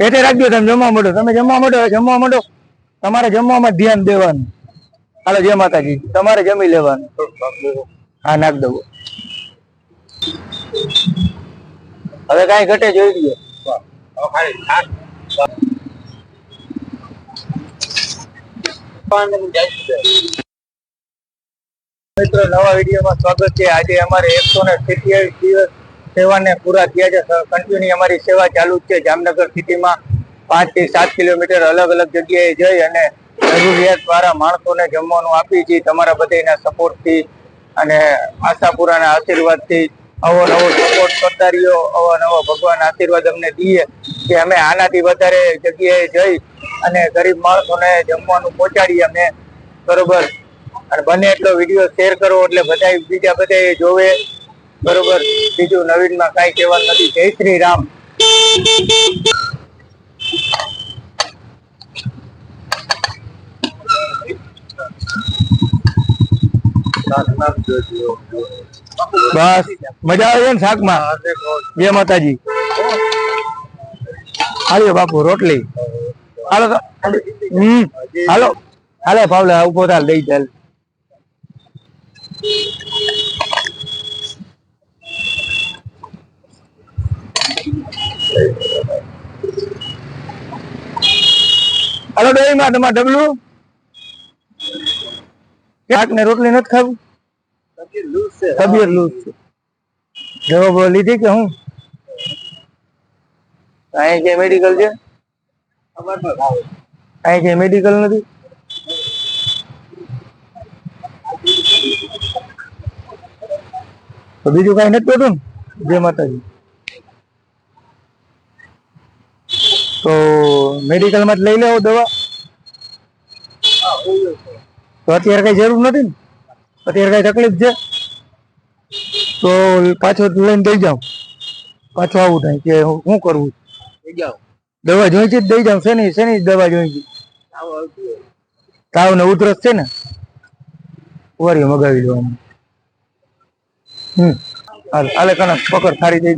પેટે રાખજો તમે, જમવા માંડો. તમે જમવા માંડો જમવા માંડો. તમારે જમવામાં ધ્યાન દેવાનું. હાલો, જય માતાજી. તમારે જમી લેવાનું. હા, નાખ દઉં. હવે કઈ ઘટે જોઈ લો મિત્રો, નવા વિડીયોમાં સ્વાગત છે. આજે અમારે એકસો ને સિત્યાવીસ દિવસ સેવાને પૂરા થયા છે. કન્ટિન્યુ અમારી સેવા ચાલુ જ છે. જામનગર સિટીમાં પાંચથી સાત કિલોમીટર અલગ અલગ જગ્યાએ જઈ અને જરૂરિયાત દ્વારા માણસોને જમવાનું આપી છીએ તમારા બધાના સપોર્ટથી અને આશાપુરાના આશીર્વાદથી અવો નવો સપોર્ટ કરતા રહ્યો. આવો નવો ભગવાન આશીર્વાદ અમને દઈએ કે અમે આનાથી વધારે જગ્યાએ જઈ અને ગરીબ માણસોને જમવાનું પહોંચાડીએ અમે. બરોબર? અને બને એટલો વીડિયો શેર કરો એટલે બધા બીજા બધા જોવે. બરોબર. બીજું નવીનમાં કાંઈ કહેવાનું નથી. જય શ્રી રામ. બસ. મજા આવે છે ને શાકમાં? જય માતાજી. હાલો બાપુ, રોટલી. હાલો હમ. હાલો. હાલે ભાવલે ઊભો થાલ, દઈ ચાલ હાલો ડોઈ માં તમારે ડબલું? શાક ને રોટલી નથી ખાવું? તબિયત લૂઝ છે. જવાબ લીધી કે હું? અહીં જે મેડિકલ છે? અહીં જે મેડિકલ નથી? બીજું કઈ નથી ને? જય માતાજી. તો મેડિકલમાં જ લઈ લેવો દવા? તો અત્યારે કઈ જરૂર નથી ને? અત્યારે કઈ તકલીફ છે? તો પાછો લઈને દઈ જાઉં. પાછો આવું થાય કે શું કરવું? દવા જોઈ છે જ દઈ જાઉં. શેની શેની દવા જોઈ છે તાવ ને ઉધરસ છે ને? વારી મગાવી દેવાનું હમ. હાલ હાલે કનક પકડ થારી દઈ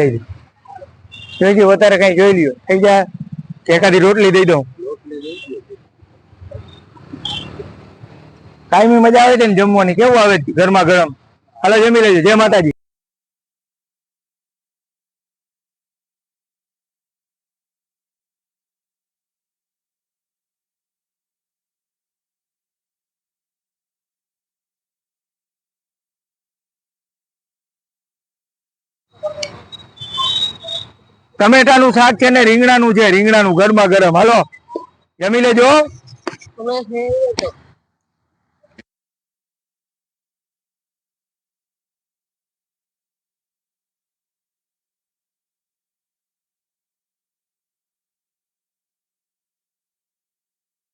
દઈ દે. જોઈ ગયું વધારે કઈ જોઈ લ્યો. થઈ જાય. એકાદી રોટલી દઈ દઉં. કાયમી મજા આવે છે ને જમવાની. કેવું આવે છે? ગરમા ગરમ. હાલો, જમી લેજો. જય માતાજી. ટમેટાનું શાક છે ને રીંગણાનું છે, રીંગણાનું ગરમા ગરમ. હાલો, જમી લેજો.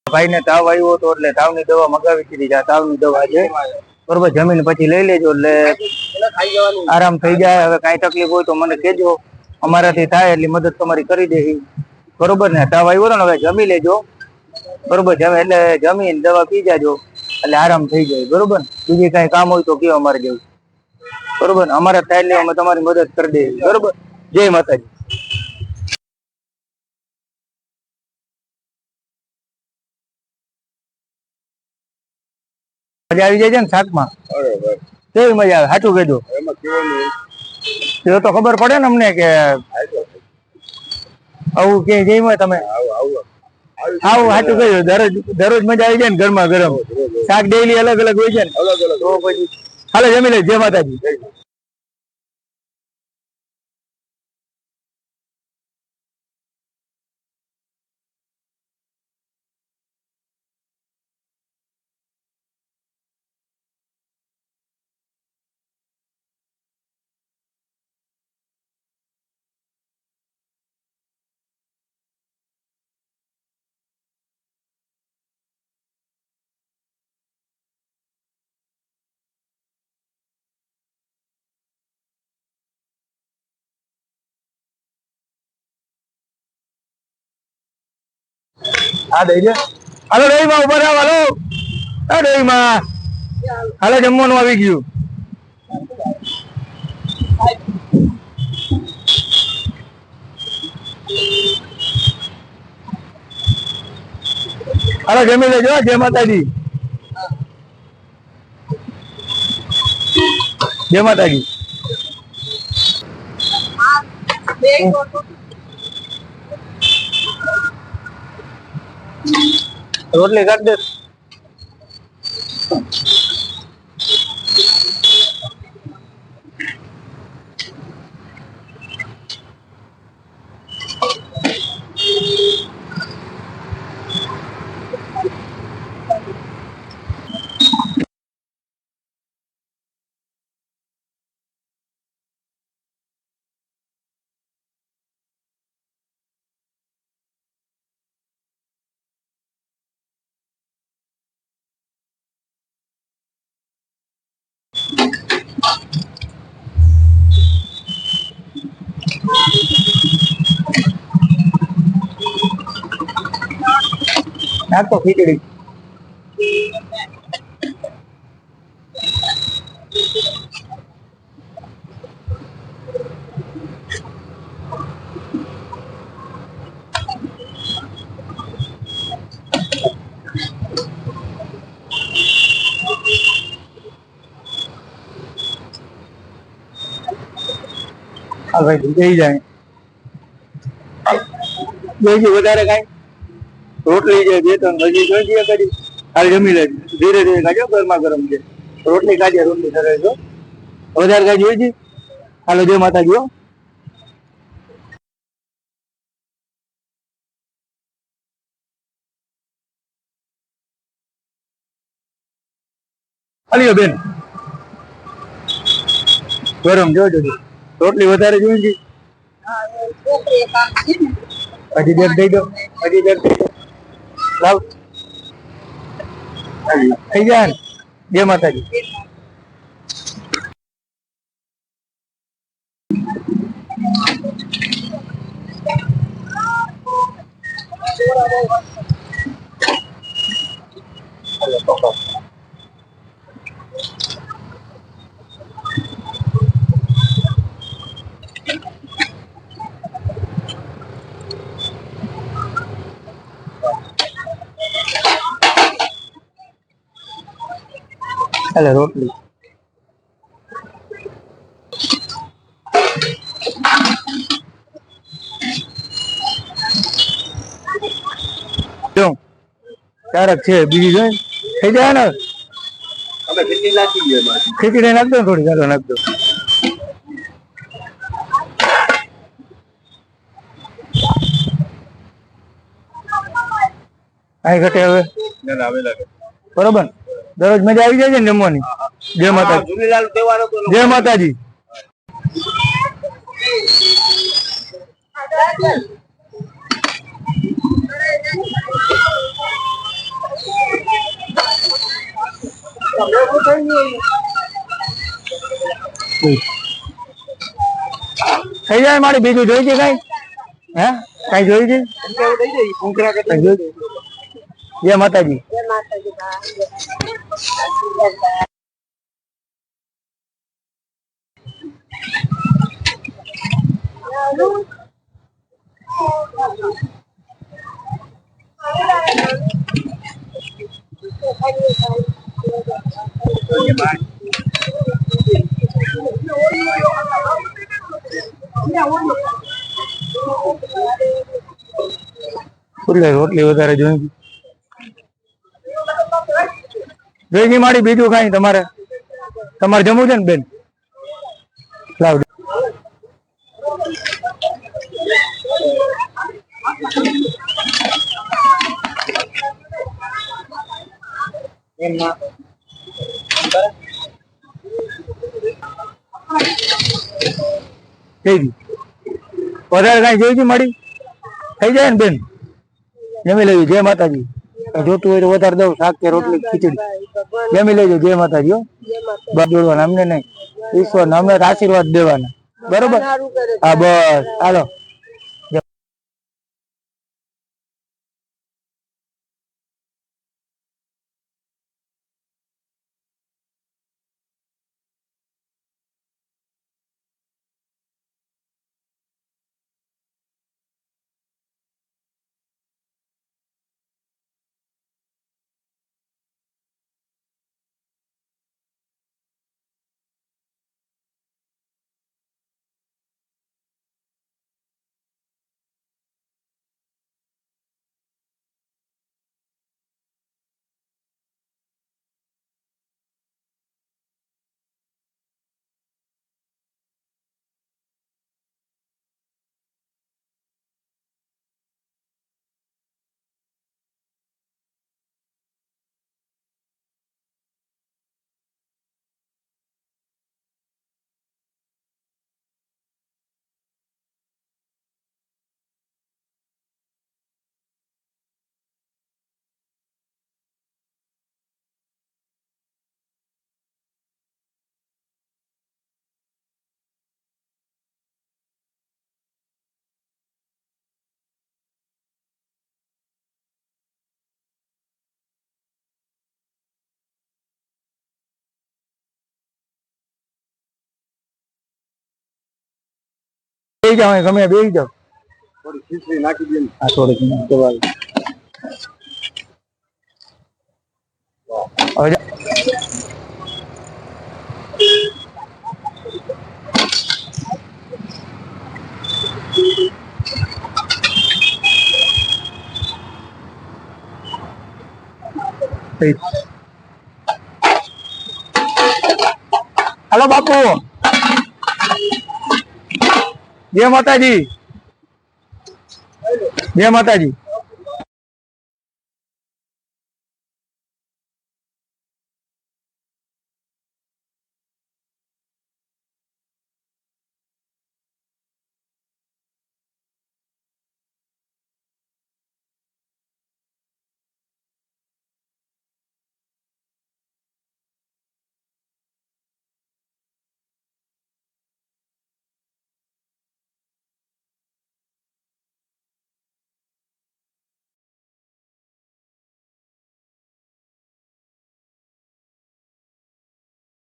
ભાઈ ને તાવ આવ્યો હતો એટલે તાવની દવા મગાવી દીધી છે તાવની દવા છે. બરોબર, જમીન પછી લઈ લેજો એટલે આરામ થઈ જાય. હવે કઈ તકલીફ હોય તો મને કહેજો. અમારાથી થાય એટલી મદદ તમારી કરી દેવી બરોબર ને? તાવ આવ્યો હતો ને હવે જમી લેજો. બરોબર જમે એટલે જમીન દવા પી જાજો. એટલે આરામ થઈ જાય. બરોબર બીજી કઈ કામ હોય તો કયો અમારે જેવું. બરોબર અમારા થાય એટલે અમે તમારી મદદ કરી દેવી બરોબર? જય માતાજી. મજા આવી જાય છે ને શાકમાં? કેવી મજા આવે? સાચું કહેજો. એ તો ખબર પડે ને અમને કે આવું કે જઈમાં તમે? આવું સાચું કહ્યું. દરરોજ દરરોજ મજા આવી જાય ને ઘરમાં ગરમ. શાક ડેઈલી અલગ અલગ હોય છે ને. તો પછી હાલો જમી લે જય માતાજી. હા, દઈ દે. હાલો ડોઈ માં ઊભા રાવ હાલો. હા ડોઈ માં હાલો, જમવાનું આવી ગયું. હાલો, જમી લેજો જય માતાજી. જય માતાજી. રોટલી કાઢ દે નાખ ખીચડી. હા, ભાઈ, જઈ જાય. જોઈજે વધારે કાંઈ. રોટલી છે, બે ત્રણ ભજી જોઈએ કરી હાલ જમી લેજો. ધીરે ધીરે ખાજો, ગરમા ગરમ છે. રોટલી ખાજે, રોટલી કરે જો. વધારે કાંઈ જોઈએ હાલો, જય માતાજી, હો. બેન. ગરમ જોજો રોટલી વધારે જોઈએ હજી બેગ દઈ દો, હજી બેગ દઈ દો. થઈ જાય જય માતાજી. ચાલે રોટલી. ક્યારેક છે બીજી જોઈ. થઈ જાય ને? ખીચડી નાખી દઈએ એમાં. ખીચડી નાખ દો ને થોડી ચાલો નાખજો કાંઈ ઘટે હવે. બરોબર દરરોજ મજા આવી જાય છે ને જમવાની? જય માતાજી. જય માતાજી. થઈ જાય મારી બીજું જોઈ છે કઈ? હે? કઈ જોઈ છે? કઈ જોઈ છે? જય માતાજી એટલે રોટલી વધારે જોઈ જોઈ માડી બીજું કઈ તમારે તમારે જમવું છે ને, બેન? લાવ વધારે કઈ છે મારી થઈ જાય ને, બેન? જમી લેવી, જય માતાજી. જોતું હોય તો વધારે દઉં શાક કે રોટલી ખીચડી. જમી લેજો જય માતાજી બાપ જોડવાના અમને નહીં. ઈશ્વર અમને આશીર્વાદ દેવાના. બરોબર? હા બસ. હાલો. બેસી જાઓ ગમે બેસી જાઓ. નાખી દે આ થોડીક. હાલો બાપુ. જય માતાજી. જય માતાજી.